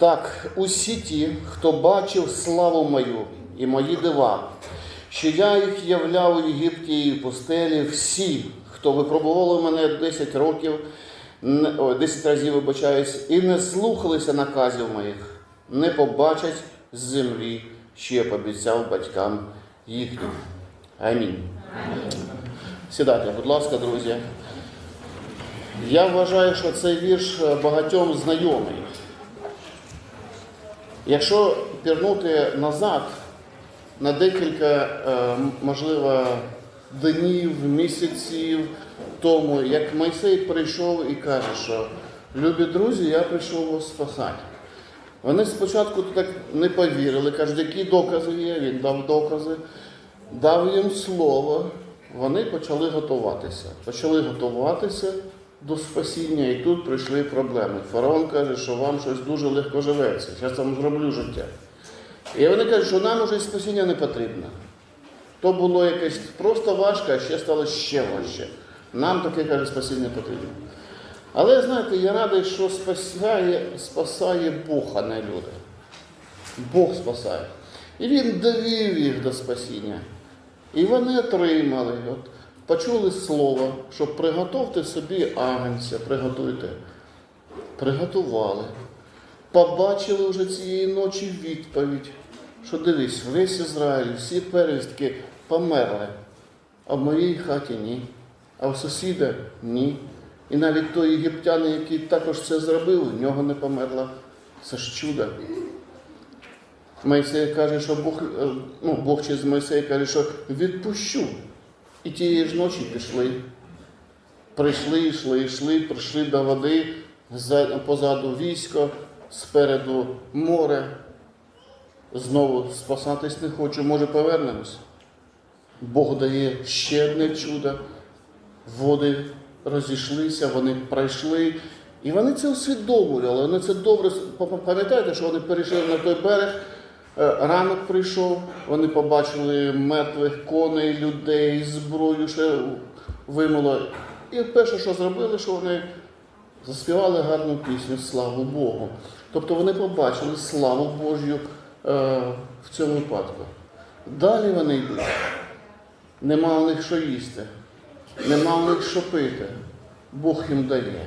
Так, усі ті, хто бачив славу мою і мої дива, що я їх являв у Єгипті і в пустелі, всі, хто випробували мене 10 років, не- о, 10 разів вибачаюсь, і не слухалися наказів моїх, не побачать з землі, що я пообіцяв батькам їхнім. Амінь. Сідайте, будь ласка, друзі. Я вважаю, що цей вірш багатьом знайомий. Якщо пірнути назад на декілька, е, можливо, днів, місяців тому, як Мойсей прийшов і каже, що любі друзі, я прийшов вас спасати. Вони спочатку так не повірили, кажуть, які докази є, він дав докази, дав їм слово, вони почали готуватися. Почали готуватися до спасіння, і тут прийшли проблеми. Фараон каже, що вам щось дуже легко живеться, я вам зроблю життя. І вони кажуть, що нам уже спасіння не потрібно. То було якесь просто важко, а ще стало ще важче. Нам таке каже, спасіння потрібно. Але знаєте, я радий, що спасає, спасає Бог, а не люди. Бог спасає. І Він довів їх до спасіння. І вони отримали. От, почули слово, що приготовте собі агнця, приготуйте. Приготували. Побачили вже цієї ночі відповідь, що дивись, весь Ізраїль, всі первістки померли, а в моїй хаті ні, а в сусіда ні. І навіть той єгиптянин, який також це зробив, в нього не померла. Це ж чудо. Мойсей каже, що Бог, е, ну, Бог через Мойсея каже, що відпущу. І тієї ж ночі пішли. Прийшли, йшли, йшли, прийшли до води, позаду військо, спереду море. Знову спасатись не хочу, може повернемось. Бог дає ще одне чудо. Води розійшлися, вони пройшли. І вони це усвідомлювали, вони це добре. Пам'ятаєте, що вони перейшли на той берег, ранок прийшов, вони побачили мертвих коней, людей, зброю ще вимило. І перше, що зробили, що вони заспівали гарну пісню Славу Богу. Тобто вони побачили славу Божю е, в цьому випадку. Далі вони йдуть. Нема у них що їсти, нема у них що пити. Бог їм дає.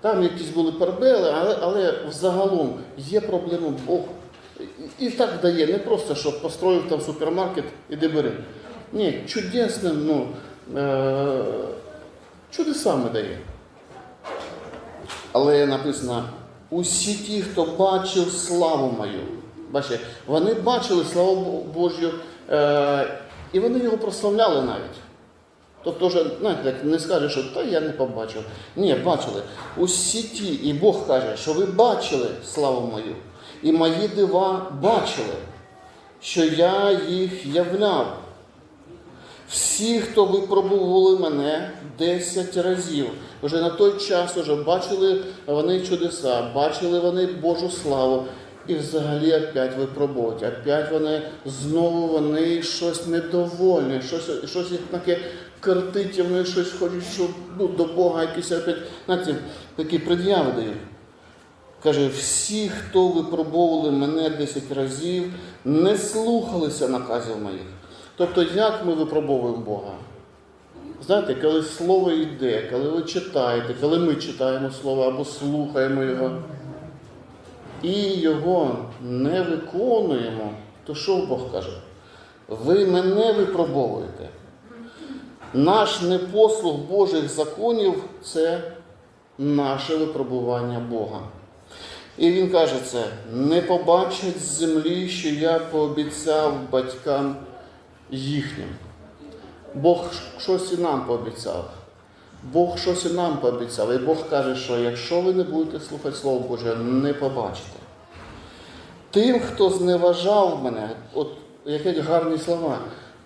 Там якісь були парбели, але, але взагалом є проблема Бог. І, і так дає, не просто, що построїв там супермаркет, іди бери. Ні, чудесним, ну, е, чудесами дає. Але написано, усі ті, хто бачив славу мою. Бачите, вони бачили славу Божю, е, і вони його прославляли навіть. Тобто, вже, знаєте, як не скаже, що та я не побачив. Ні, бачили. Усі ті, і Бог каже, що ви бачили славу мою, і мої дива бачили, що я їх являв. Всі, хто випробували мене 10 разів, вже на той час вже бачили вони чудеса, бачили вони Божу славу. І взагалі опять випробують. Опять вони знову вони щось недовольні, щось, щось їх таке картить, вони щось хочуть, щоб ну, до Бога якісь опять, знаєте, такі пред'яви дають. Каже, всі, хто випробовували мене 10 разів, не слухалися наказів моїх. Тобто, як ми випробовуємо Бога? Знаєте, коли слово йде, коли ви читаєте, коли ми читаємо слово або слухаємо його, і його не виконуємо, то що Бог каже? Ви мене випробовуєте. Наш непослух Божих законів це наше випробування Бога. І він каже це: не побачать землі, що я пообіцяв батькам їхнім. Бог щось і нам пообіцяв. Бог щось і нам пообіцяв. І Бог каже, що якщо ви не будете слухати Слово Боже, не побачите. Тим, хто зневажав мене, от які гарні слова,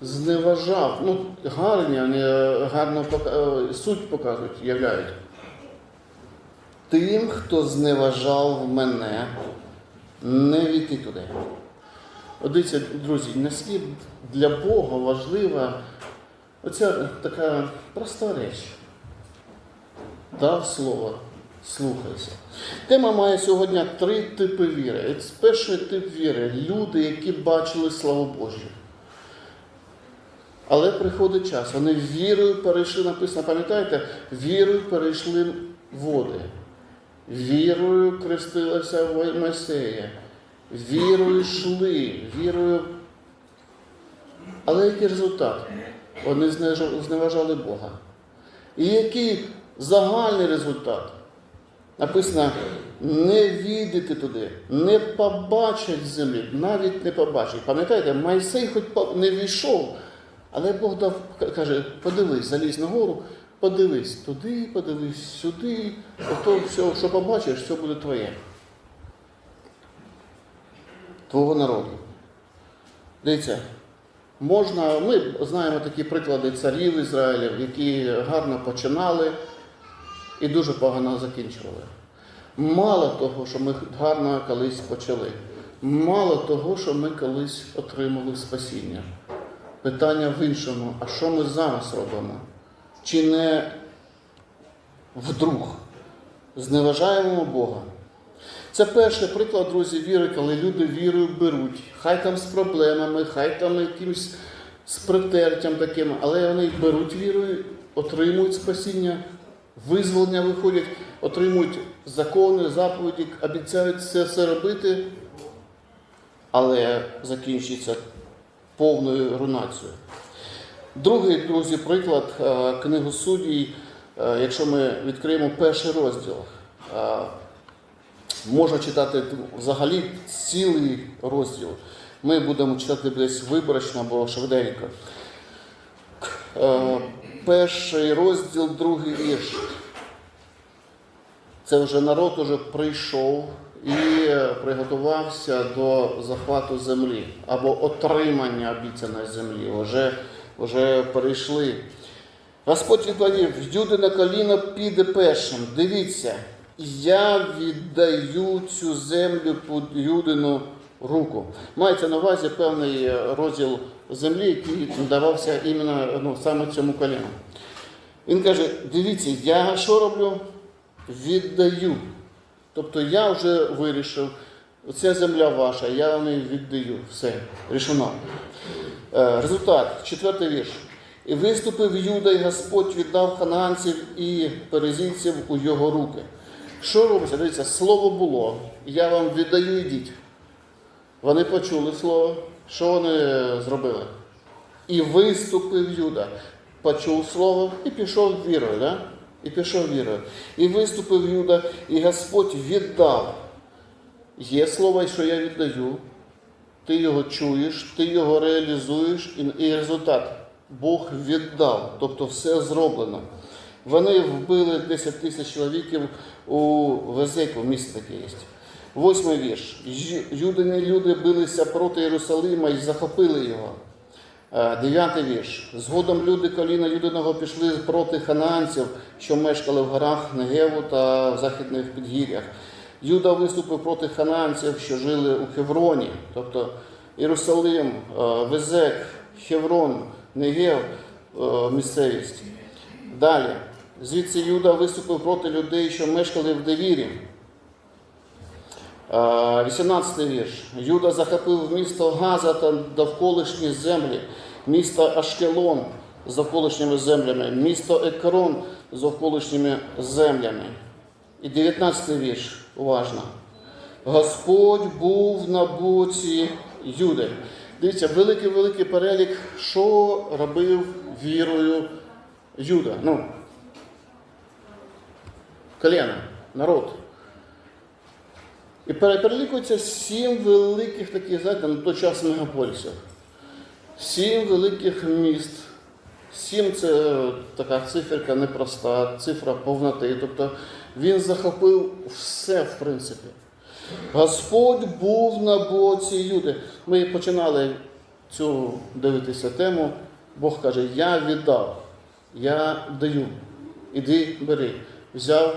зневажав, ну гарні, вони е, гарно е, суть показують, являють. Тим, хто зневажав мене, не війти туди. От дивіться, друзі, наскільки для Бога важлива оця така проста річ. Дав слово, слухайся. Тема має сьогодні три типи віри. Перший тип віри люди, які бачили славу Божу. Але приходить час. Вони вірою перейшли, написано, пам'ятаєте, вірою перейшли води. Вірою крестилася в Мойсея. Вірою йшли, вірою. Але який результат? Вони зневажали Бога. І який загальний результат? Написано, не відійти туди, не побачать землі, навіть не побачать. Пам'ятаєте, Майсей хоч не війшов, але Бог дав, каже, подивись, залізь на гору, подивись туди, подивись сюди, ото все, що побачиш, все буде твоє. Твого народу. Дивіться, можна, ми знаємо такі приклади царів Ізраїлів, які гарно починали і дуже погано закінчували. Мало того, що ми гарно колись почали, мало того, що ми колись отримали спасіння. Питання в іншому, а що ми зараз робимо? Чи не вдруг зневажаємо Бога? Це перший приклад, друзі, віри, коли люди вірою беруть. Хай там з проблемами, хай там якимось з притертям таким, але вони беруть вірою, отримують спасіння, визволення виходять, отримують закони, заповіді, обіцяють це все робити, але закінчиться повною рунацією. Другий, друзі, приклад е, книгу суддій, е, якщо ми відкриємо перший розділ. Е, Можна читати взагалі цілий розділ. Ми будемо читати десь виборочно або швиденько. Перший розділ, другий вірш. Це вже народ уже прийшов і приготувався до захвату землі або отримання обіцяної землі. Вже, вже перейшли. Господь відповів, юди на коліно піде першим. Дивіться, я віддаю цю землю під юдину руку. Мається на увазі певний розділ землі, який давався іменно ну, саме цьому коліну. Він каже: дивіться, я що роблю? Віддаю. Тобто я вже вирішив, ця земля ваша, я вам віддаю. Все, рішено. Е, Результат, четвертий вірш. І виступив Юда, і Господь віддав ханаанців і перезійців у його руки. Що робиться? Дивіться, слово було, я вам віддаю, ідіть. Вони почули слово. Що вони зробили? І виступив Юда. Почув слово і пішов вірою. Да? І пішов вірою. І виступив Юда, і Господь віддав. Є слово, що я віддаю. Ти його чуєш, ти його реалізуєш, і, результат Бог віддав, тобто все зроблено. Вони вбили 10 тисяч чоловіків у Везеку, місто таке є. Восьмий вірш. Юдині люди билися проти Єрусалима і захопили його. Е, Дев'ятий вірш. Згодом люди коліна Юдиного пішли проти ханаанців, що мешкали в горах Негеву та в західних підгір'ях. Юда виступив проти ханаанців, що жили у Хевроні, тобто Єрусалим, е, Везек, Хеврон, Негев, е, місцевість. Далі. Звідси Юда виступив проти людей, що мешкали в Девірі. Е, 18 вірш. Юда захопив місто Газа та довколишні землі, місто Ашкелон з довколишніми землями, місто Екрон з довколишніми землями. І 19 вірш, уважно. Господь був на боці Юди. Дивіться, великий-великий перелік, що робив вірою Юда. Ну, колено, народ. І пере- перелікується сім великих таких, знаєте, на той час мегаполісів. Сім великих міст. Сім це е, така циферка непроста, цифра повноти. Тобто він захопив все, в принципі. Господь був на боці Юди. Ми починали цю дивитися тему. Бог каже: Я віддав, я даю. Іди, бери. Взяв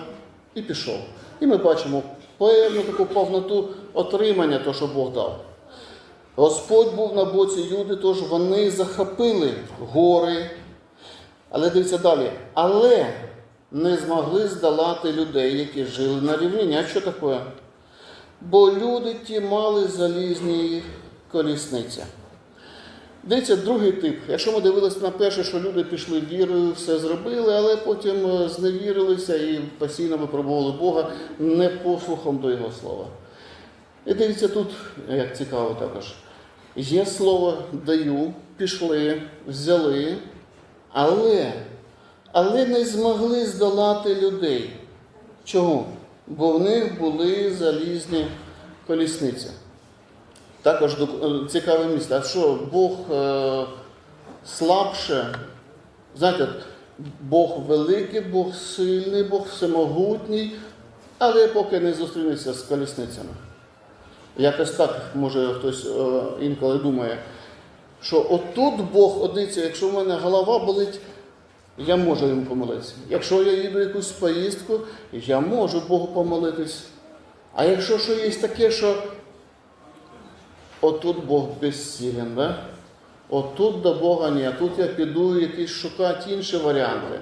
і пішов. І ми бачимо певну таку повноту отримання, того, що Бог дав. Господь був на боці Юди, тож вони захопили гори. Але дивіться далі. Але не змогли здолати людей, які жили на рівнині. А що таке? Бо люди ті мали залізні колісниці. Дивіться, другий тип. Якщо ми дивилися на перше, що люди пішли вірою, все зробили, але потім е, зневірилися і постійно випробували Бога непослухом до Його слова. І дивіться, тут, як цікаво також, є слово даю, пішли, взяли, але, але не змогли здолати людей. Чому? Бо в них були залізні колісниці. Також е, цікаве місце. А що Бог е, слабше? Знаєте, Бог великий, Бог сильний, Бог всемогутній, але поки не зустрінеться з колісницями. Якось так, може хтось е, інколи думає, що отут Бог одиться, якщо в мене голова болить, я можу йому помолитися. Якщо я їду в якусь поїздку, я можу Богу помолитись. А якщо що є таке, що отут Бог безсилен, да? отут до Бога ні, а тут я піду якісь шукати інші варіанти.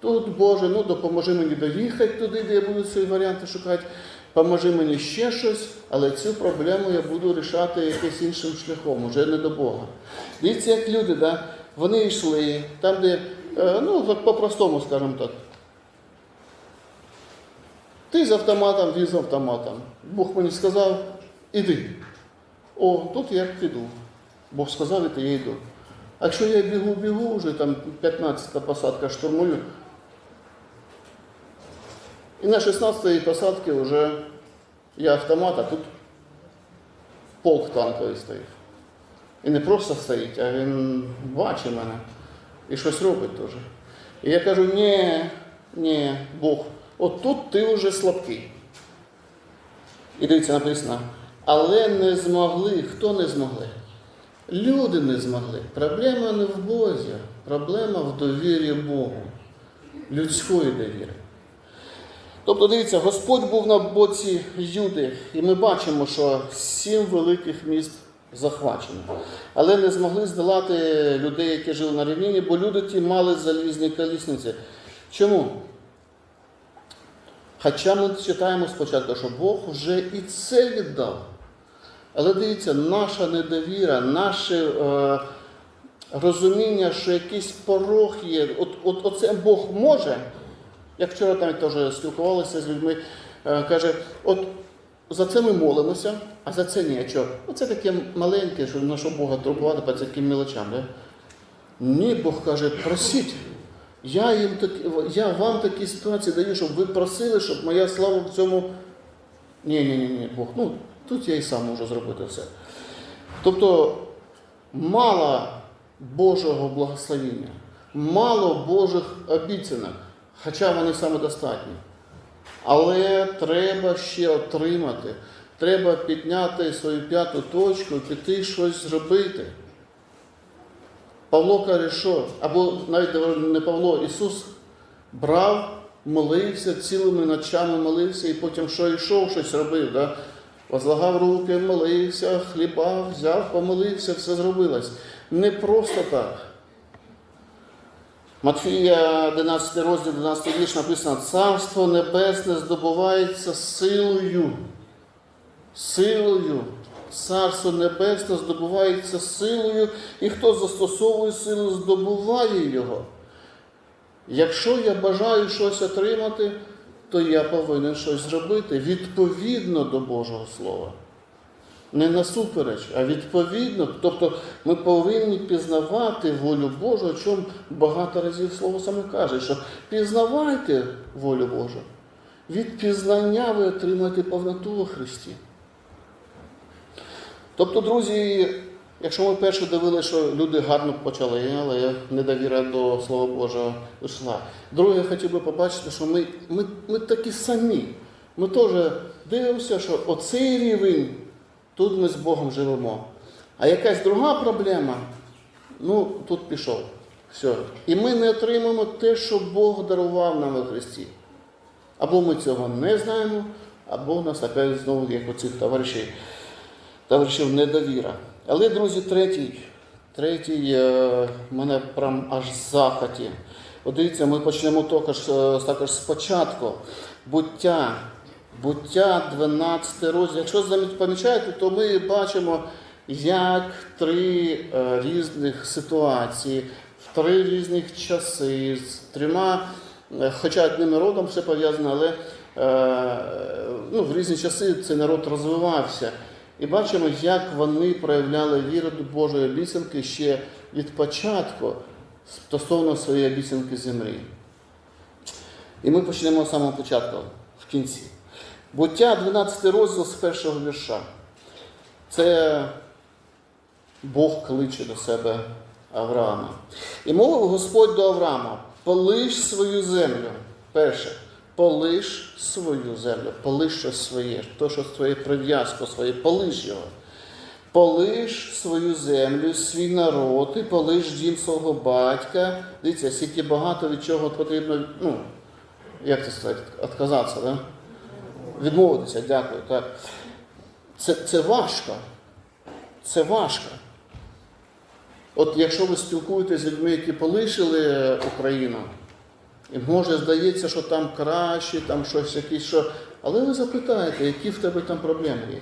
Тут, Боже, ну допоможи мені доїхати туди, де я буду ці варіанти шукати, поможи мені ще щось, але цю проблему я буду рішати якимось іншим шляхом, уже не до Бога. Дивіться, як люди, да? вони йшли там, де, ну, так по-простому, скажімо так. Ти з автоматом, він з автоматом. Бог мені сказав, іди. О, тут я піду. Бог сказав, і то я йду. А якщо я бігу, бігу, вже там 15-та посадка штурмую, і на 16-й посадці вже я автомат, а тут полк танковий стоїть. І не просто стоїть, а він бачить мене і щось робить теж. І я кажу, ні, ні, Бог, от тут ти вже слабкий. І дивіться, написано, але не змогли. Хто не змогли? Люди не змогли. Проблема не в Бозі, проблема в довірі Богу, людської довіри. Тобто, дивіться, Господь був на боці Юди, і ми бачимо, що сім великих міст захвачено. Але не змогли здолати людей, які жили на рівнині, бо люди ті мали залізні колісниці. Чому? Хоча ми читаємо спочатку, що Бог вже і це віддав. Але дивіться, наша недовіра, наше е, розуміння, що якийсь порог є, от, от, оце Бог може. Як вчора там теж спілкувалися з людьми, е, каже, от за це ми молимося, а за це ні. Чого? Оце таке маленьке, що на що Бога турбувати по таким мелочам. Да? Ні, Бог каже, просіть. Я, їм так, я вам такі ситуації даю, щоб ви просили, щоб моя слава в цьому. Ні, ні, ні, ні, Бог. Ну, тут я і сам можу зробити все. Тобто мало Божого благословіння, мало Божих обіцянок, хоча вони самодостатні. Але треба ще отримати. Треба підняти свою п'яту точку, піти щось зробити. Павло каже, що, або навіть не Павло, Ісус брав, молився, цілими ночами молився, і потім що йшов, щось робив. Да? Возлагав руки, молився, хліба, взяв, помолився, все зробилось. Не просто так. Матфія 11 розділ, 12 вірш написано, Царство Небесне здобувається силою. Силою. Царство Небесне здобувається силою, і хто застосовує силу, здобуває його. Якщо я бажаю щось отримати, то я повинен щось зробити відповідно до Божого Слова. Не насупереч, а відповідно. Тобто ми повинні пізнавати волю Божу, о чому багато разів слово саме каже, що пізнавайте волю Божу. Від пізнання ви отримаєте повноту у Христі. Тобто, друзі, якщо ми перше дивилися, що люди гарно почали, але недовіра до Слова Божого йшла. Друге, я хотів би побачити, що ми, ми, ми такі самі. Ми теж дивимося, що оцей рівень, тут ми з Богом живемо. А якась друга проблема, ну тут пішов. Все. І ми не отримаємо те, що Бог дарував нам у Христі. Або ми цього не знаємо, або нас опять знову, як у цих товаришів товаришів недовіра. Але, друзі, третій, третій е, мене прям аж в захваті. От дивіться, ми почнемо також, е, також спочатку. Буття. Буття 12 розділ. Якщо помічаєте, то ми бачимо, як три е, різних ситуації, в три різних часи, з трьома, е, хоча одним народом все пов'язано, але е, ну, в різні часи цей народ розвивався. І бачимо, як вони проявляли віру до Божої обіцянки ще від початку стосовно своєї обіцянки землі. І ми почнемо з самого початку, в кінці. Буття 12 розділ з першого вірша. Це Бог кличе до себе Авраама. І мовив Господь до Авраама: полиш свою землю. Перше, полиш свою землю, полиш щось своє, то, що своє прив'язку своє, полиш його. Полиш свою землю, свій народ, і полиш дім свого батька. Дивіться, скільки багато від чого потрібно, ну, як це сказати, відказатися, да? Відмовитися, дякую. Так. Це, це важко. Це важко. От якщо ви спілкуєтеся з людьми, які полишили Україну, і може здається, що там краще, там щось якесь, що. Але ви запитаєте, які в тебе там проблеми є.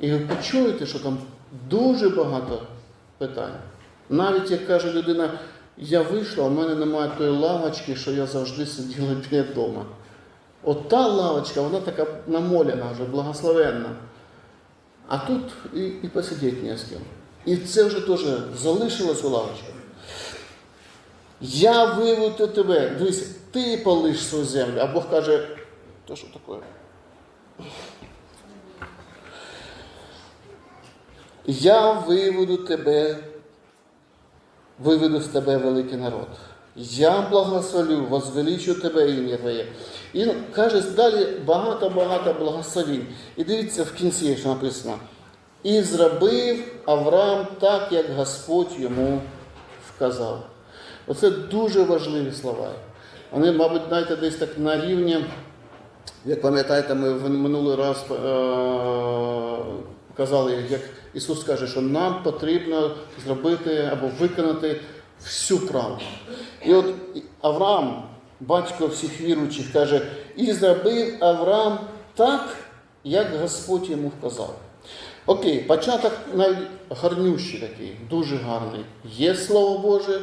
І ви почуєте, що там дуже багато питань. Навіть як каже людина, я вийшла, у мене немає тої лавочки, що я завжди сиділа біля вдома. От та лавочка, вона така намоляна вже, благословенна. А тут і, і посидіти не з ким. І це вже теж залишилась у лавочку. Я виведу тебе. Дивись, ти полиш свою землю. А Бог каже, то що таке? Я виведу тебе, виведу з тебе великий народ. Я благословлю, возвеличу тебе ім'я Твоє. І каже далі багато-багато благословень. І дивіться в кінці, що написано. І зробив Авраам так, як Господь йому вказав. Оце дуже важливі слова. Вони, мабуть, знаєте, десь так на рівні, як пам'ятаєте, ми в минулий раз е- казали, як Ісус каже, що нам потрібно зробити або виконати всю правду. І от Авраам, батько всіх віруючих, каже, і зробив Авраам так, як Господь йому вказав. Окей, початок навіть гарнющий такий, дуже гарний. Є Слово Боже,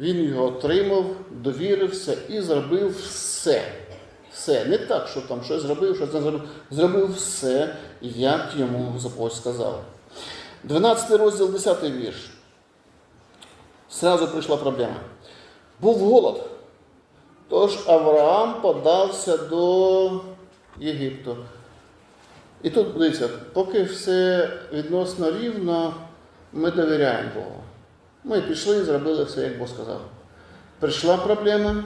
він його отримав, довірився і зробив все. Все. Не так, що там щось зробив, щось не зробив. Зробив все, як йому Господь сказав. 12 розділ, 10 вірш. Сразу прийшла проблема. Був голод. Тож Авраам подався до Єгипту. І тут дивіться, поки все відносно рівно, ми довіряємо Богу. Ми пішли, і зробили все, як Бог сказав. Прийшла проблема.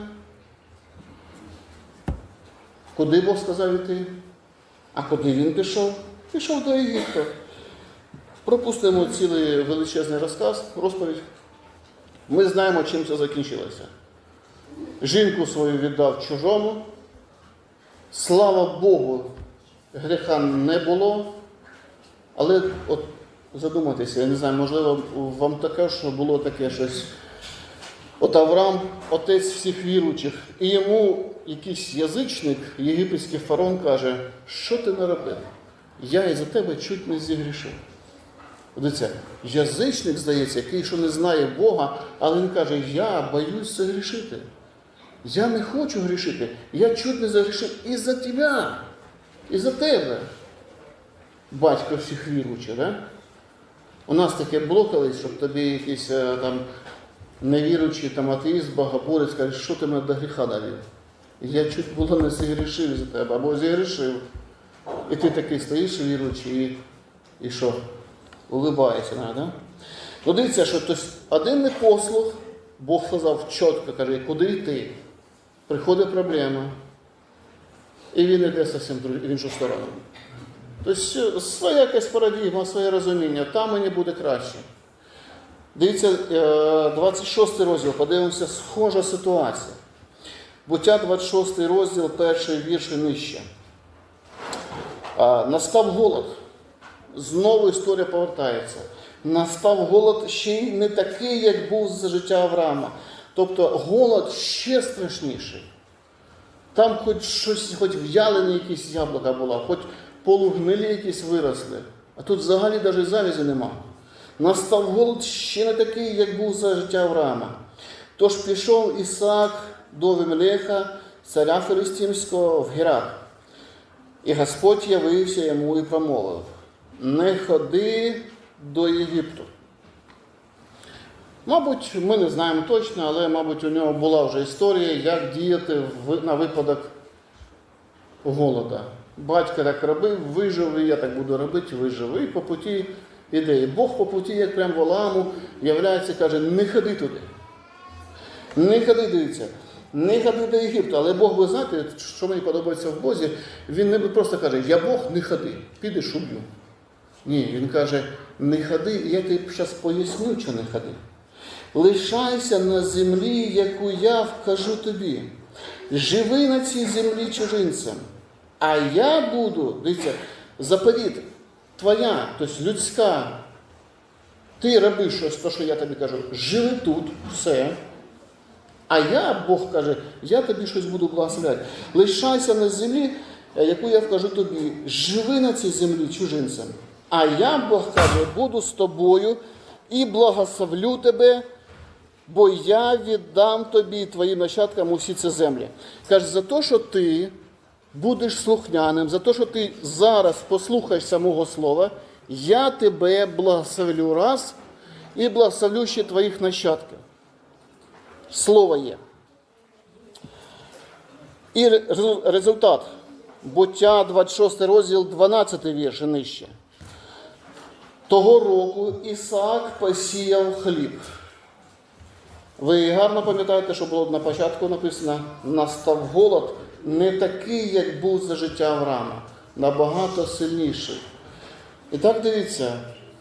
Куди Бог сказав іти? А куди він пішов? Пішов до Єгипту. Пропустимо цілий величезний розказ, розповідь. Ми знаємо, чим це закінчилося. Жінку свою віддав чужому. Слава Богу, гріха не було. Але от задумайтеся, я не знаю, можливо, вам таке, що було таке щось. От Авраам, отець всіх віруючих, і йому якийсь язичник, єгипетський фарон каже, що ти наробив? Я із-за тебе чуть не зігрішив. Дивіться, язичник, здається, який що не знає Бога, але він каже, я боюсь загрішити. Я не хочу грішити. Я чуть не загрішив із-за тебе, із-за тебе. Батько всіх віруючих, да? У нас таке було колись, щоб тобі якийсь е, там невіруючий там, атеїст, богоборець каже, що ти мене до гріха довів. Я чуть було не зігрішив за тебе, або зігрішив. І ти такий стоїш віруючий, і, і що? Улибається, да? Ну дивіться, що тобто, один непослух, Бог сказав чітко, каже, куди йти? Приходить проблема. І він йде зовсім в іншу сторону. Тобто своя якась парадігма, своє розуміння, там мені буде краще. Дивіться, е, 26 розділ, подивимося, схожа ситуація. Буття 26 розділ, перший вірш і нижче. Настав голод. Знову історія повертається. Настав голод ще й не такий, як був за життя Авраама. Тобто голод ще страшніший. Там хоч щось, хоч в'ялене якісь яблука було, хоч полугнилі якісь виросли. А тут взагалі навіть завязі нема. Настав голод ще не такий, як був за життя Авраама. Тож пішов Ісаак до Вимелеха, царя Филистимського, в Герах. І Господь явився йому і промовив: Не ходи до Єгипту. Мабуть, ми не знаємо точно, але, мабуть, у нього була вже історія, як діяти на випадок голода. Батько так робив, вижив, і я так буду робити, вижив. І по путі іде. І Бог по путі, як прям Валааму, являється, каже, не ходи туди. Не ходи, дивіться, не ходи до Єгипту. Але Бог, ви знаєте, що мені подобається в Бозі, він не просто каже, я Бог, не ходи, підеш уб'ю. Ні, він каже, не ходи, я тобі зараз поясню, що не ходи. Лишайся на землі, яку я вкажу тобі. Живи на цій землі чужинцем. А я буду, дивіться, заповіт твоя, тобто людська. Ти роби щось, то, що я тобі кажу, живи тут, все. А я, Бог каже, я тобі щось буду благословляти. Лишайся на землі, е, яку я вкажу тобі. Живи на цій землі чужинцем. А я, Бог каже, буду з тобою і благословлю тебе, бо я віддам тобі і твоїм нащадкам усі ці землі. Каже, за те, що ти будеш слухняним, за те, що ти зараз послухаєшся мого слова, я тебе благословлю раз і благословлю ще твоїх нащадків. Слово є. І результат. Буття 26 розділ, 12 вірш нижче. Того року Ісаак посіяв хліб. Ви гарно пам'ятаєте, що було на початку написано: настав голод не такий, як був за життя Авраама, набагато сильніший. І так дивіться,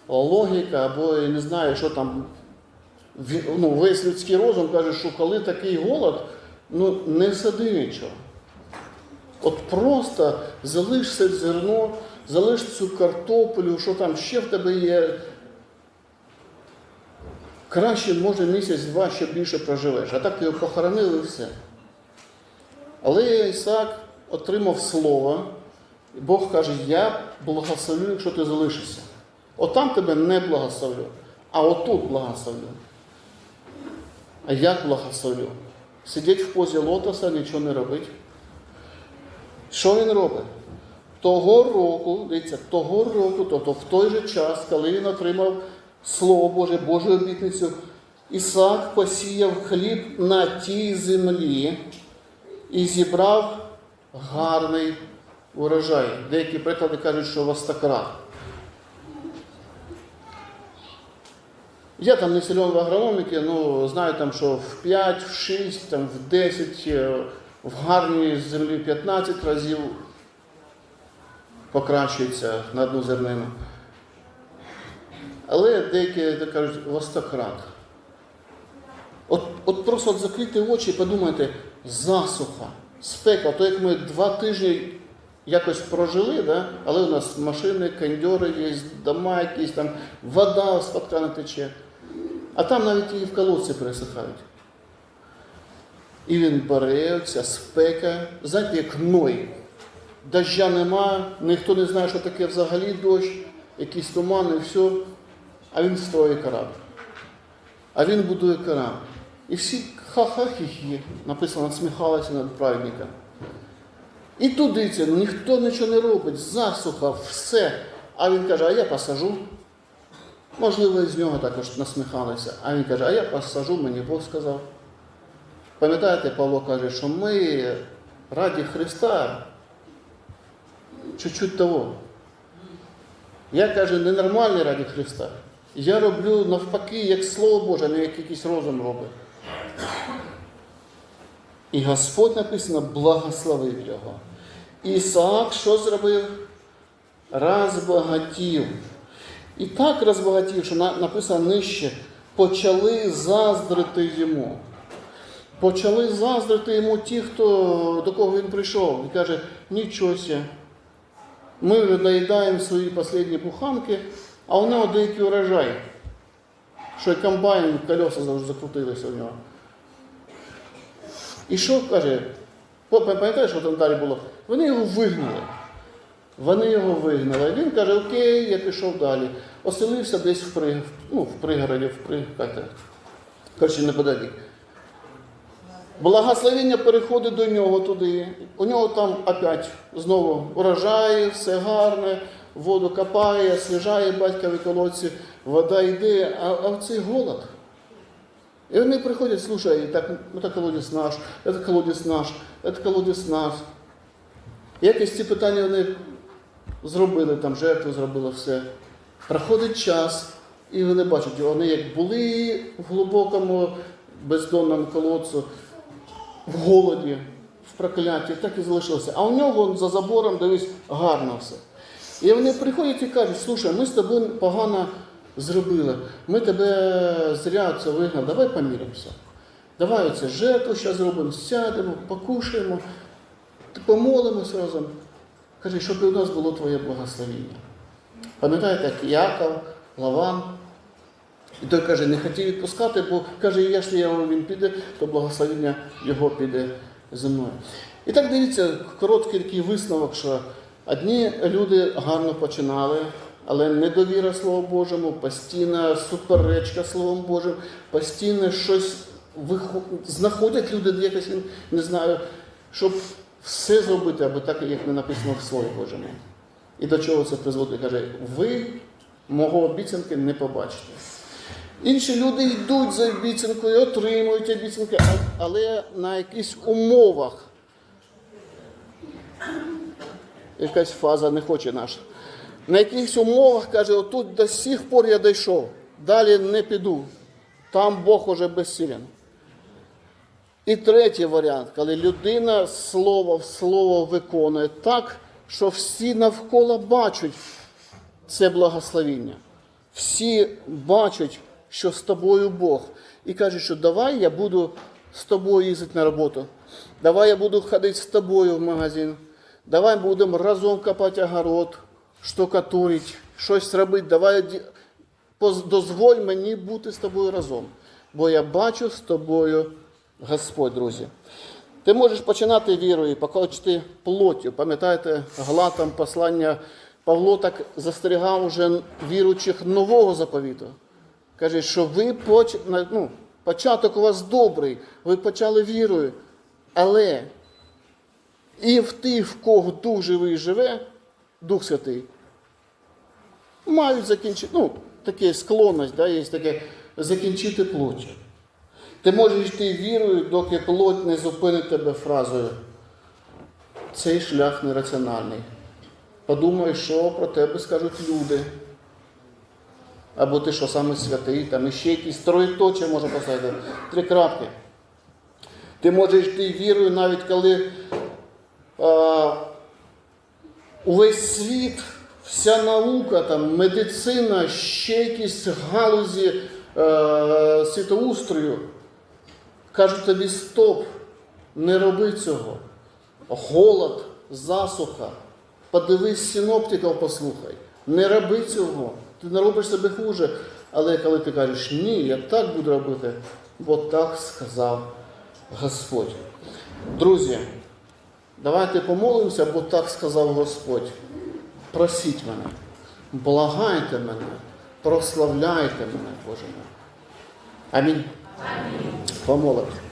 логіка, або я не знаю, що там ну, весь людський розум каже, що коли такий голод, ну не сади нічого. От просто залиш це зерно, залиш цю картоплю, що там ще в тебе є. Краще, може, місяць-два ще більше проживеш. А так його похоронили все. Але Ісаак отримав слово, і Бог каже, я благословлю, якщо ти залишишся. Отам тебе не благословлю, а отут благословлю. А як благословлю? Сидіть в позі лотоса, нічого не робить. Що він робить? Того року, дивіться, того року, тобто в той же час, коли він отримав Слово Боже, Божу обітницю, Ісаак посіяв хліб на тій землі і зібрав гарний урожай. Деякі приклади кажуть, що востократ. Я там не силен в агрономіки, ну знаю там, що в 5, в 6, там, в 10, е, в гарній землі 15 разів покращується на одну зернину. Але деякі кажуть востократ. От, от просто от закрийте очі і подумайте, засуха, спека, то як ми два тижні якось прожили, да? але у нас машини, кондьори є, дома якісь там, вода з-під крана тече. А там навіть і в колодці пересихають. І він бере спека, знаєте, як гной. Дождя нема, ніхто не знає, що таке взагалі дощ, якісь і все. А він строїть корабль. А він будує корабль. І всі ха-ха-хі-хі, написано, насміхалися над праведником. І тут дивіться, ніхто нічого не робить, засуха, все. А він каже, а я посажу. Можливо, з нього також насміхалися. А він каже, а я посажу, мені Бог сказав. Пам'ятаєте, Павло каже, що ми раді Христа чуть-чуть того. Я каже, ненормальний раді Христа. Я роблю навпаки, як Слово Боже, а не як якийсь розум робить. І Господь написано, благословив його. Ісаак що зробив? Розбагатів. І так розбагатів, що написано нижче, почали заздрити йому. Почали заздрити йому ті, хто, до кого він прийшов. І каже, нічого Ми доїдаємо свої останні буханки, а у нього деякий урожай. Що комбайн, колеса завжди закрутилися у нього. І що каже? Па- па- Пам'ятаєш, що там далі було? Вони його вигнали. Вони його вигнали. Він каже, окей, я пішов далі. Оселився десь в, при, ну, в пригороді, в при, коротше, неподалік. Благословення переходить до нього туди. У нього там опять знову урожай, все гарне, воду копає, освіжає батькові колодці, вода йде, а, а цей голод. І вони приходять, слушай, так, это колодець наш, это колодець наш, это колодець наш. І якось ці питання вони зробили, там жертву зробили все. Проходить час, і вони бачать, вони як були в глибокому бездонному колодцю, в голоді, в прокляті, так і залишилося. А у нього за забором, дивись, гарно все. І вони приходять і кажуть, слушай, ми з тобою погано зробили, ми тебе зря це вигнали, давай поміримося. Давай оце жертву зараз зробимо, сядемо, покушаємо, помолимося разом. Каже, щоб у нас було твоє благословіння. Пам'ятаєте, як Яков, Лаван. І той каже, не хотів відпускати, бо каже, якщо я він піде, то благословення його піде зі мною. І так дивіться, короткий такий висновок, що одні люди гарно починали, але недовіра Слову Божому, постійна суперечка Словом Божим, постійно щось вихо- знаходять люди, якось не знаю, щоб все зробити, аби так, як не написано в Слові Божому. І до чого це призводить? Каже, ви мого обіцянки не побачите. Інші люди йдуть за обіцянкою, отримують обіцянки, але на якихось умовах. Якась фаза не хоче наша. На якихось умовах каже, отут до сих пор я дійшов, далі не піду. Там Бог уже безсилен. І третій варіант, коли людина слово в слово виконує так, що всі навколо бачать це благословіння. Всі бачать, що з тобою Бог. І кажуть, що давай я буду з тобою їздити на роботу. Давай я буду ходити з тобою в магазин. Давай будемо разом копати огород, штукатурити, щось робити. Давай дозволь мені бути з тобою разом. Бо я бачу з тобою Господь, друзі. Ти можеш починати вірою, покочити плоттю. Пам'ятаєте, Галатам послання Павло так застерігав уже віруючих нового заповіту. Каже, що ви поч... ну, початок у вас добрий, ви почали вірою, але і в тих, в кого Дух живий живе, Дух Святий, мають закінчити, ну, таке склонність, да, є таке закінчити плоттю. Ти можеш йти вірою, доки плоть не зупинить тебе фразою. Цей шлях нераціональний. Подумай, що про тебе скажуть люди. Або ти що саме святий, там іще якісь троєточі може поставити, три крапки. Ти можеш йти вірою, навіть коли а, увесь світ, вся наука, там, медицина, ще якісь галузі е, світоустрою кажуть тобі стоп, не роби цього. Голод, засуха. Подивись синоптиків, послухай. Не роби цього. Ти не робиш себе хуже. Але коли ти кажеш, ні, я так буду робити, бо так сказав Господь. Друзі, давайте помолимося, бо так сказав Господь. Просіть мене, благайте мене, прославляйте мене, Боже мій. Амінь. Помолимося.